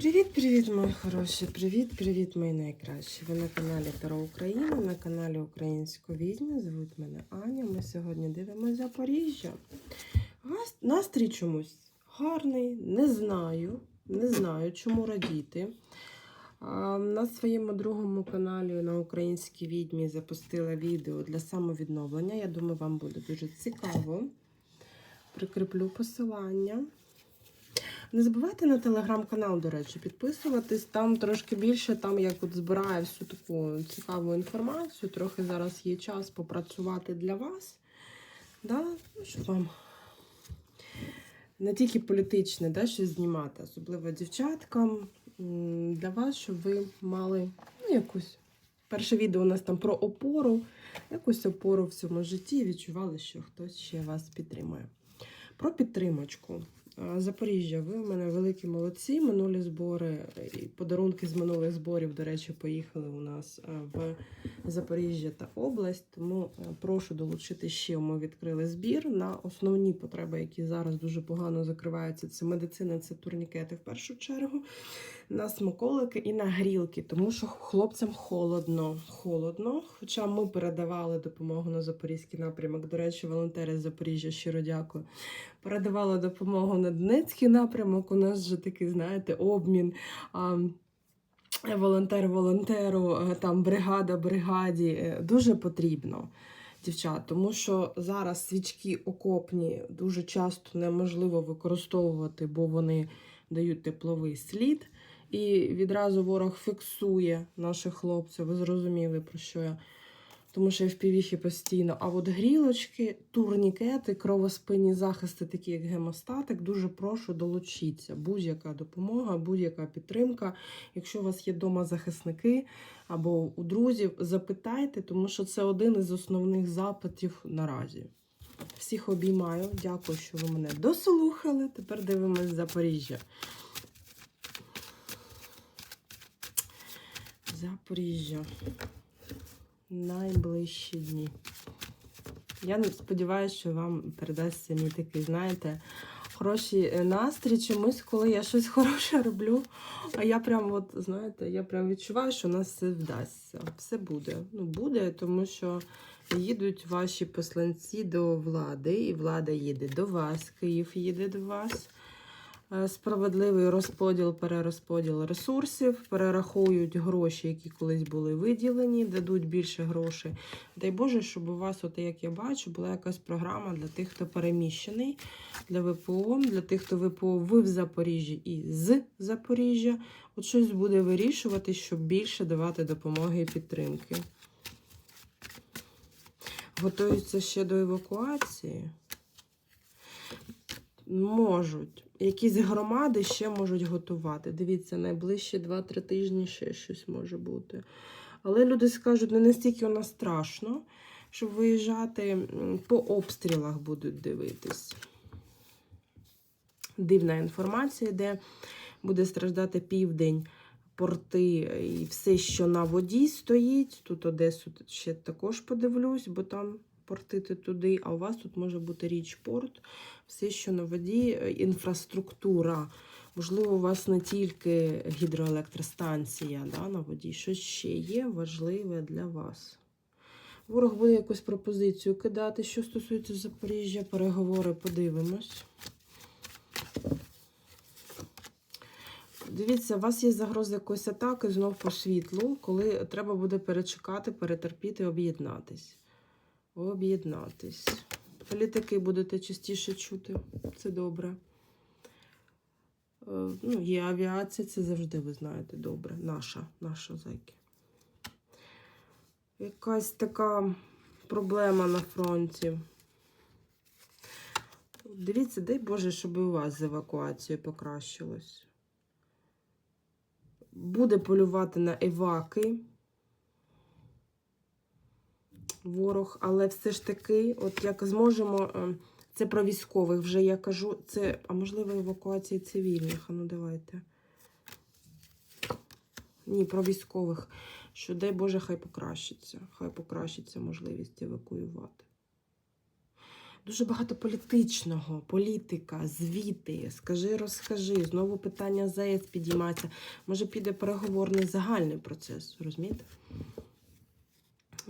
Привіт-привіт, мої хороші! Привіт-привіт, мої найкращі! Ви на каналі Таро Україна, на каналі Українську відьму. Звуть мене Аня. Ми сьогодні дивимося Запоріжжя. Настрій чомусь гарний, не знаю. Не знаю, чому радіти. На своєму другому каналі на Українській відьмі запустила відео для самовідновлення. Я думаю, вам буде дуже цікаво. Прикріплю посилання. Не забувайте на телеграм-канал, до речі, підписуватись. Там трошки більше, там як от збираю всю таку цікаву інформацію. Трохи зараз є час попрацювати для вас. Да? Ну, вам не тільки політичне, да, щось знімати, особливо дівчаткам. Для вас, щоб ви мали ну, якусь. Перше відео у нас там про опору, якусь опору в цьому житті відчували, що хтось ще вас підтримує. Про підтримочку. А, Запоріжжя, ви у мене великі молодці. Минулі збори і подарунки з минулих зборів, до речі, поїхали у нас в Запоріжжя та область. Тому е, прошу долучити ще. Ми відкрили збір на основні потреби, які зараз дуже погано закриваються. Це медицина, це турнікети в першу чергу, на смаколики і на грілки, тому що хлопцям холодно. Холодно. Хоча ми передавали допомогу на запорізький напрямок. До речі, волонтери з Запоріжжя щиро дякую передавала допомогу на Донецький напрямок. У нас же такий, знаєте, обмін. А, волонтер волонтеру, е, там бригада бригаді. Е, Дуже потрібно, дівчат, тому що зараз свічки окопні дуже часто неможливо використовувати, бо вони дають тепловий слід. І відразу ворог фіксує наших хлопців. Ви зрозуміли, про що я тому що я в півіхі постійно. А от грілочки, турнікети, кровоспинні захисти, такі як гемостатик, дуже прошу долучіться. Будь-яка допомога, будь-яка підтримка. Якщо у вас є вдома захисники або у друзів, запитайте, тому що це один із основних запитів наразі. Всіх обіймаю. Дякую, що ви мене дослухали. Тепер дивимось Запоріжжя. Запоріжжя найближчі дні. Я сподіваюся, що вам передасться мій такий, знаєте, хороший е, настрій чомусь, коли я щось хороше роблю. А я прям, от, знаєте, я прям відчуваю, що у нас все вдасться. Все буде. Ну, буде, тому що їдуть ваші посланці до влади, і влада їде до вас, Київ їде до вас. Е, Справедливий розподіл, перерозподіл ресурсів, перерахують гроші, які колись були виділені, дадуть більше грошей. Дай Боже, щоб у вас, от як я бачу, була якась програма для тих, хто переміщений, для ВПО, для тих, хто ВПО в Запоріжжі і з Запоріжжя. От щось буде вирішувати, щоб більше давати допомоги і підтримки. Готуються ще до евакуації. Можуть. Якісь громади ще можуть готувати. Дивіться, найближчі 2-3 тижні ще щось може бути. Але люди скажуть, не настільки у нас страшно, щоб виїжджати по обстрілах будуть дивитись. Дивна інформація, де буде страждати південь, порти і все, що на воді стоїть. Тут Одесу ще також подивлюсь, бо там портити туди, а у вас тут може бути річ порт, все, що на воді, е, інфраструктура. Можливо, у вас не тільки гідроелектростанція да, на воді, щось ще є важливе для вас. Ворог буде якусь пропозицію кидати, що стосується Запоріжжя, переговори, подивимось. Дивіться, у вас є загроза якоїсь атаки знов по світлу, коли треба буде перечекати, перетерпіти, об'єднатись. Об'єднатись. Політики будете частіше чути. Це добре. Е, Ну, є авіація, це завжди, ви знаєте, добре. Наша, наша зайки. Якась така проблема на фронті. Дивіться, дай Боже, щоб у вас з евакуацією покращилось. Буде полювати на еваки ворог, але все ж таки, от як зможемо, е, це про військових вже я кажу, це, а можливо, евакуація цивільних. А ну давайте. Ні, про військових. Що дай Боже, хай покращиться. Хай покращиться можливість евакуювати. Дуже багато політичного, політика, звіти, скажи, розкажи, знову питання ЗАЕС підіймається. Може, піде переговорний загальний процес, розумієте?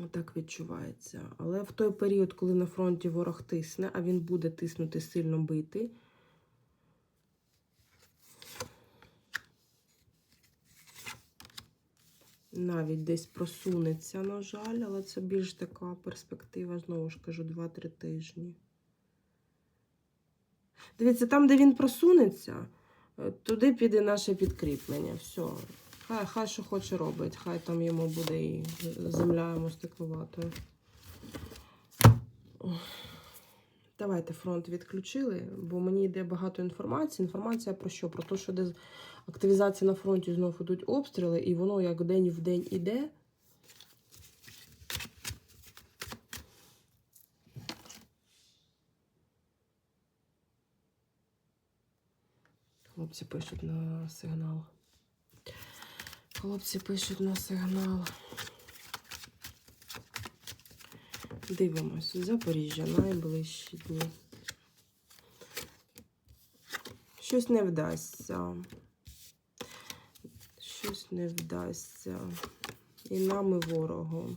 Отак відчувається. Але в той період, коли на фронті ворог тисне, а він буде тиснути сильно бити. Навіть десь просунеться, на жаль, але це більш така перспектива, знову ж кажу, 2-3 тижні. Дивіться, там, де він просунеться, е, туди піде наше підкріплення. Все. Хай, хай що хоче робить, хай там йому буде і земля йому стеклуватою. Давайте фронт відключили, бо мені йде багато інформації. Інформація про що? Про те, що де активізація на фронті знов ідуть обстріли, і воно як день в день іде. Хлопці пишуть на сигнал. Хлопці пишуть на сигнал. Дивимось. Запоріжжя найближчі дні. Щось не вдасться. Щось не вдасться. І нам, і ворогу.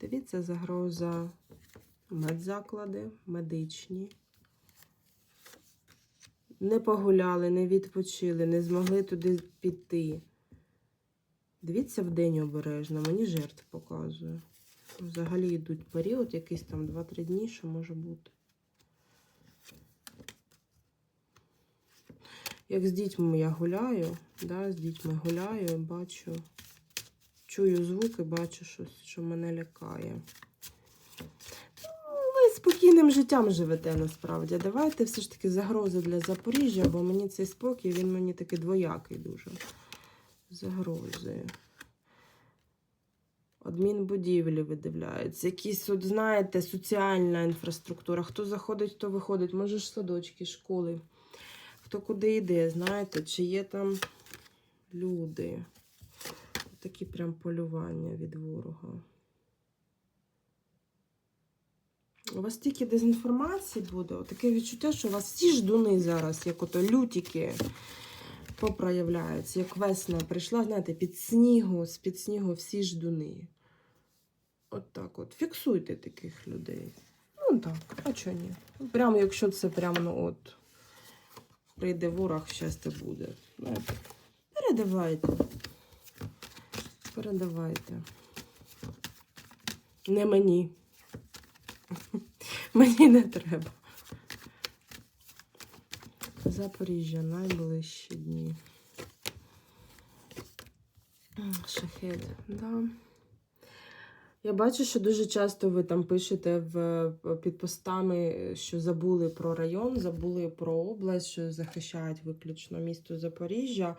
Дивіться, загроза медзаклади, медичні. Не погуляли, не відпочили, не змогли туди піти. Дивіться вдень обережно, мені жертв показує. Взагалі йдуть період, якийсь там 2-3 дні, що може бути. Як з дітьми я гуляю, да, з дітьми гуляю, бачу, чую звуки, бачу щось, що мене лякає. Ну, Ви спокійним життям живете насправді. Давайте все ж таки загрози для Запоріжжя, бо мені цей спокій, він мені такий двоякий дуже. Загрози. Адмінбудівлі видивляються. Якісь, от, знаєте, соціальна інфраструктура. Хто заходить, хто виходить. Може ж садочки, школи. Хто куди йде, знаєте, чи є там люди. Такі прям полювання від ворога. У вас тільки дезінформації буде. Таке відчуття, що у вас всі ждуни зараз, як ото лютики, попроявляються. Як весна прийшла, знаєте, під снігу, з-під снігу всі ждуни. От так от. Фіксуйте таких людей. Ну так, а чого ні? Прямо якщо це прямо, ну от, прийде ворог, щастя буде. Знаєте, передавайте. Передавайте. Не мені. Мені не треба. Запоріжжя найближчі дні. Шахет, да. Я бачу, що дуже часто ви там пишете в під постами, що забули про район, забули про область, що захищають виключно місто Запоріжжя.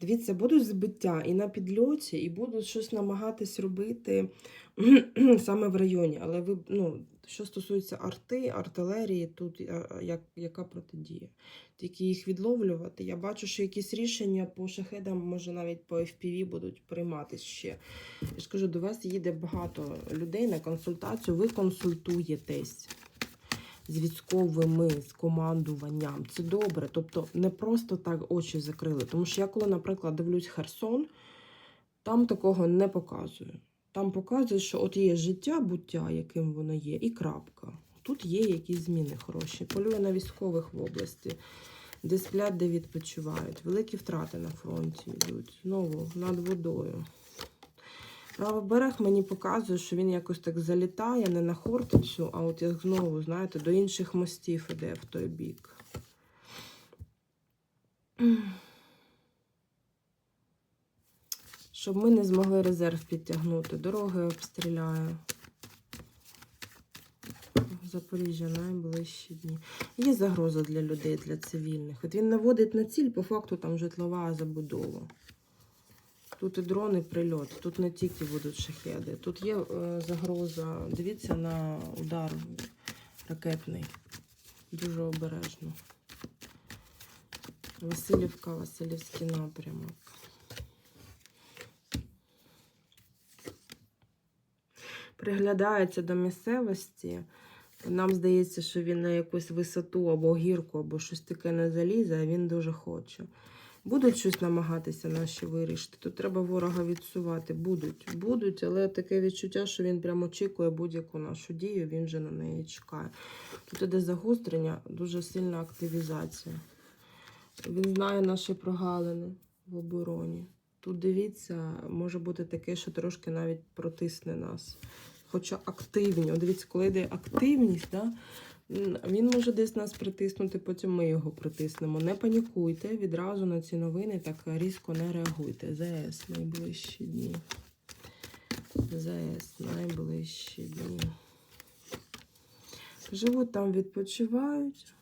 Дивіться, будуть збиття і на підльоті, і будуть щось намагатись робити саме в районі. Але ви, ну, що стосується арти, артилерії, тут як, яка протидія? Тільки їх відловлювати. Я бачу, що якісь рішення по шахедам, може навіть по FPV будуть прийматися ще. Я ж кажу, до вас їде багато людей на консультацію, ви консультуєтесь з військовими, з командуванням. Це добре. Тобто не просто так очі закрили. Тому що я, коли, наприклад, дивлюсь Херсон, там такого не показую. Там показує, що от є життя, буття, яким воно є, і крапка. Тут є якісь зміни хороші. Полює на військових в області, де сплять, де відпочивають. Великі втрати на фронті йдуть. Знову над водою. Правий берег мені показує, що він якось так залітає не на Хортицю, а от як знову, знаєте, до інших мостів іде в той бік. Щоб ми не змогли резерв підтягнути. Дороги обстріляю. Запоріжжя найближчі дні. Є загроза для людей, для цивільних. От він наводить на ціль, по факту там житлова забудова. Тут і дрони, і прильот. Тут не тільки будуть шахеди. Тут є е, загроза. Дивіться на удар ракетний. Дуже обережно. Васильівка, Васильівський напрямок. Приглядається до місцевості. Нам здається, що він на якусь висоту або гірку, або щось таке не залізе, а він дуже хоче. Будуть щось намагатися наші вирішити. Тут треба ворога відсувати. Будуть, будуть, але таке відчуття, що він прямо очікує будь-яку нашу дію, він вже на неї чекає. Тут іде загострення, дуже сильна активізація. Він знає наші прогалини в обороні. Тут дивіться, може бути таке, що трошки навіть протисне нас. Хоча активні. Дивіться, коли йде активність, да, він може десь нас притиснути, потім ми його притиснемо. Не панікуйте, відразу на ці новини так різко не реагуйте. ЗС найближчі дні. ЗС найближчі дні. Живуть там, відпочивають.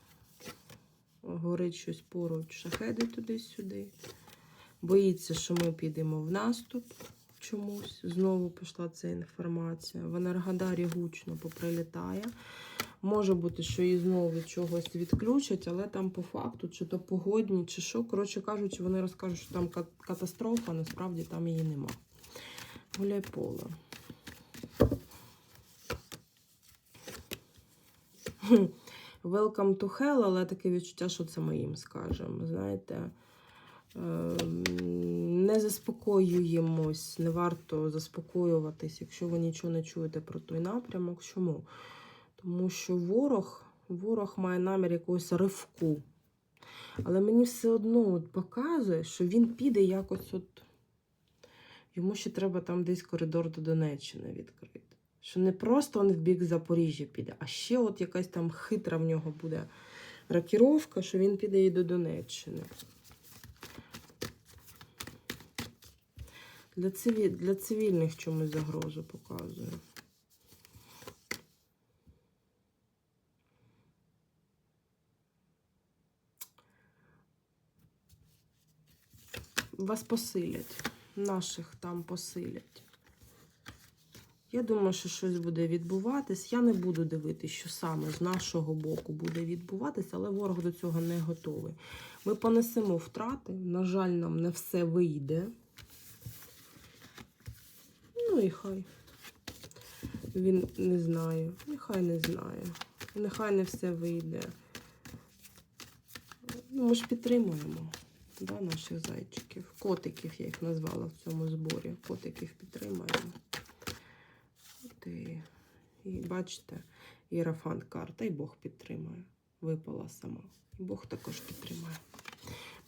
Горить щось поруч, шахеди туди-сюди. Боїться, що ми підемо в наступ чомусь. Знову пішла ця інформація. В Енергодарі гучно поприлітає. Може бути, що її знову від чогось відключать, але там по факту, чи то погодні, чи що. Коротше кажучи, вони розкажуть, що там катастрофа, насправді там її нема. Гуляй поле. Welcome to hell, але таке відчуття, що це ми їм скажемо. Знаєте, не заспокоюємось, не варто заспокоюватись, якщо ви нічого не чуєте про той напрямок. Чому? Тому що ворог, ворог має намір якогось ривку. Але мені все одно от показує, що він піде якось от. Йому ще треба там десь коридор до Донеччини відкрити. Що не просто він в бік Запоріжжя піде, а ще от якась там хитра в нього буде рокіровка, що він піде і до Донеччини. Для, циві... Для цивільних чомусь загрозу показує. Вас посилять. Наших там посилять. Я думаю, що щось буде відбуватись. Я не буду дивитися, що саме з нашого боку буде відбуватись, але ворог до цього не готовий. Ми понесемо втрати. На жаль, нам не все вийде. Ну і хай. Він не знає. Нехай не знає. Нехай не все вийде. Ну, ми ж підтримуємо да, наших зайчиків. Котиків я їх назвала в цьому зборі. Котиків підтримаємо. От і, і бачите, Єрафант карта, і Бог підтримує. Випала сама. Бог також підтримує.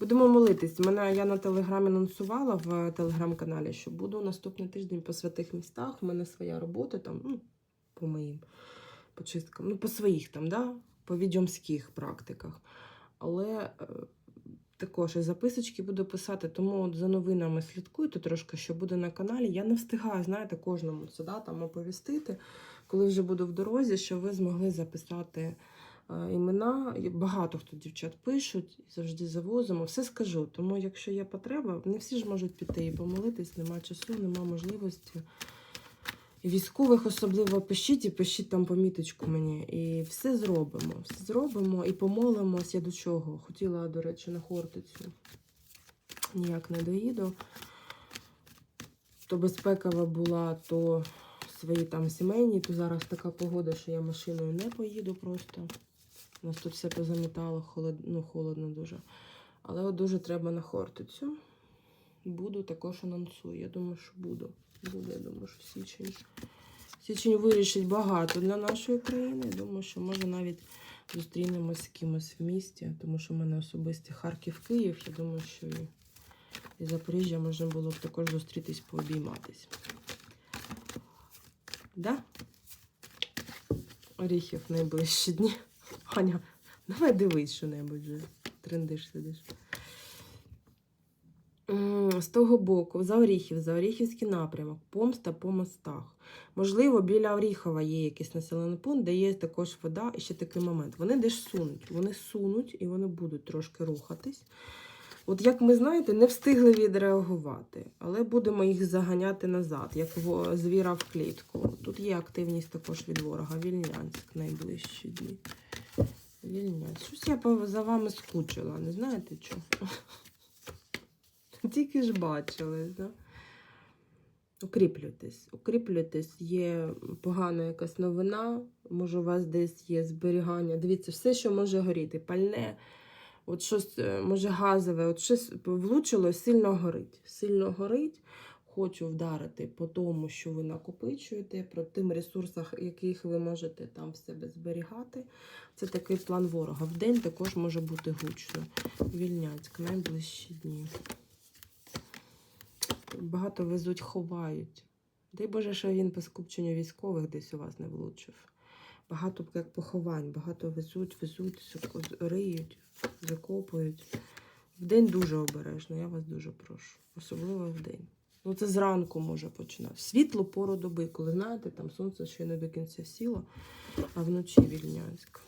Будемо молитись. Мене я на телеграмі анонсувала в телеграм-каналі, що буду наступний тиждень по святих містах. У мене своя робота там, ну, по моїм почисткам, ну, по своїх там, да, по відьомських практиках. Але е, також і записочки буду писати, тому от за новинами слідкуйте трошки, що буде на каналі. Я не встигаю, знаєте, кожному да, там оповістити, коли вже буду в дорозі, що ви змогли записати імена. Багато хто дівчат пишуть, завжди завозимо. Все скажу. Тому, якщо є потреба, не всі ж можуть піти і помолитись, нема часу, нема можливості. Військових особливо пишіть і пишіть там поміточку мені. І все зробимо. Все зробимо і помолимось. Я до чого? Хотіла, до речі, на Хортицю. Ніяк не доїду. То безпекова була, то свої там сімейні, то зараз така погода, що я машиною не поїду просто. У нас тут все позамітало, холод... ну, холодно дуже. Але от дуже треба на Хортицю. Буду також анонсую. Я думаю, що буду. Буду, я думаю, що січень. Січень вирішить багато для нашої країни. Я думаю, що може навіть зустрінемось з кимось в місті, тому що в мене особисті Харків, Київ. Я думаю, що і, і Запоріжжя можна було б також зустрітись, пообійматись. Да? Оріхів найближчі дні. Аня, давай дивись що-небудь вже. Трендиш сидиш. З того боку, за Оріхів, за Оріхівський напрямок, помста по мостах. Можливо, біля Оріхова є якийсь населений пункт, де є також вода і ще такий момент. Вони десь сунуть. Вони сунуть і вони будуть трошки рухатись. От як ми знаєте, не встигли відреагувати, але будемо їх заганяти назад, як звіра в клітку. Тут є активність також від ворога. Вільнянськ найближчі дні. Вільнянськ. Щось я за вами скучила, не знаєте чого? Тільки ж бачили, да? Укріплюйтесь, укріплюйтесь, є погана якась новина, може у вас десь є зберігання. Дивіться, все, що може горіти, пальне, от щось е, може газове, от щось влучило, сильно горить. Сильно горить. Хочу вдарити по тому, що ви накопичуєте, про тим ресурсах, яких ви можете там в себе зберігати. Це такий план ворога. В день також може бути гучно. Вільняцьк, найближчі дні. Багато везуть, ховають. Дай Боже, що він по скупченню військових десь у вас не влучив. Багато як поховань, багато везуть, везуть, риють, закопують. Вдень дуже обережно, я вас дуже прошу. Особливо вдень. Ну, це зранку може починати. В світлу пору доби, коли знаєте, там сонце ще не до кінця сіло, а вночі вільнянськ.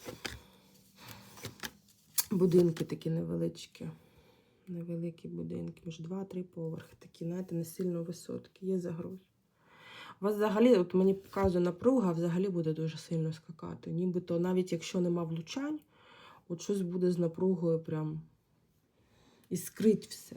Будинки такі невеличкі. Невеликі будинки, між 2-3 поверхи, такі, знаєте, не сильно висоткі, є загроз. Вас взагалі, от мені показує напруга, взагалі буде дуже сильно скакати. Нібито навіть якщо нема влучань, от щось буде з напругою прям іскрить все.